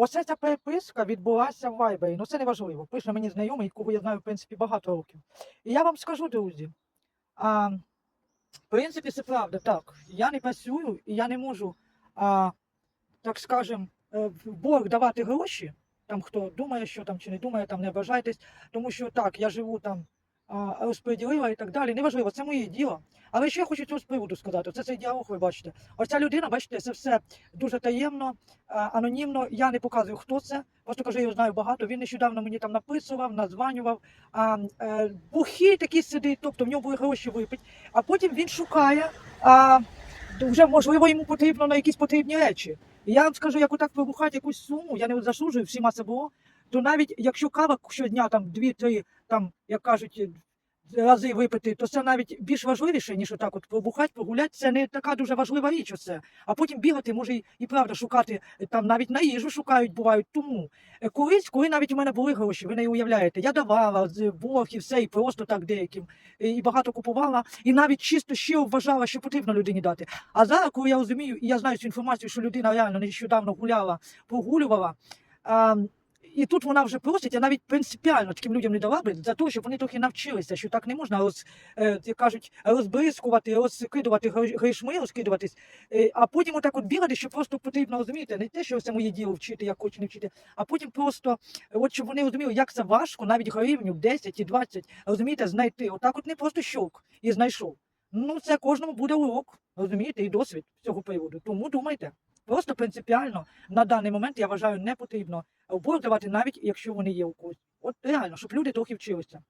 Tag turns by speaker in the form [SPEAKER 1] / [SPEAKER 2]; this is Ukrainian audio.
[SPEAKER 1] Оце ця переписка відбулася в Вайбері. Ну це не важливо. Пише мені знайомий, кого я знаю, в принципі, багато років. І я вам скажу, друзі, а, в принципі, це правда, так. Я не працюю і я не можу, а, так скажем, е, в борг давати гроші. Там хто думає, що там чи не думає, там не ображайтесь, тому що так, я живу там, розподілила і так далі. Неважливо, це моє діло. Але що я хочу цього з приводу сказати? Це цей діалог, ви бачите. Оця людина, бачите, це все дуже таємно, анонімно. Я не показую, хто це. Просто кажу, я його знаю багато. Він нещодавно мені там написував, названював. А, е, бухий такий сидить, тобто в нього були гроші випить. А потім він шукає. А, вже можливо йому потрібно на якісь потрібні речі. Я вам скажу, як отак вибухати якусь суму, я не заслужую, всіма це було. То навіть якщо кава щодня там дві-три, там як кажуть, рази випити, то це навіть більш важливіше, ніж отак от побухати, погуляти. Це не така дуже важлива річ. Оце. А потім бігати, може і, і правда шукати е, там навіть на їжу шукають, бувають. Тому е, колись, коли навіть у мене були гроші, ви не уявляєте, я давала з борг і все, і просто так деяким, і багато купувала, і навіть чисто ще вважала, що потрібно людині дати. А зараз, коли я розумію, і я знаю цю інформацію, що людина реально нещодавно гуляла, прогулювала. І тут вона вже просить, я навіть принципіально таким людям не дала би за те, щоб вони трохи навчилися, що так не можна роз, е, як кажуть, розбризкувати, розкидувати грішми, розкидуватись, е, а потім отак от бігати, що просто потрібно розуміти, не те, що це моє діло вчити, як хочу не вчити, а потім просто, от щоб вони розуміли, як це важко, навіть гривню 10 і 20, розумієте, знайти. Отак от не просто щовк і знайшов. Ну, це кожному буде урок, розумієте, і досвід цього приводу. Тому думайте. Просто принципіально на даний момент я вважаю не потрібно обурювати, навіть якщо вони є у когось. От реально, щоб люди трохи вчилися.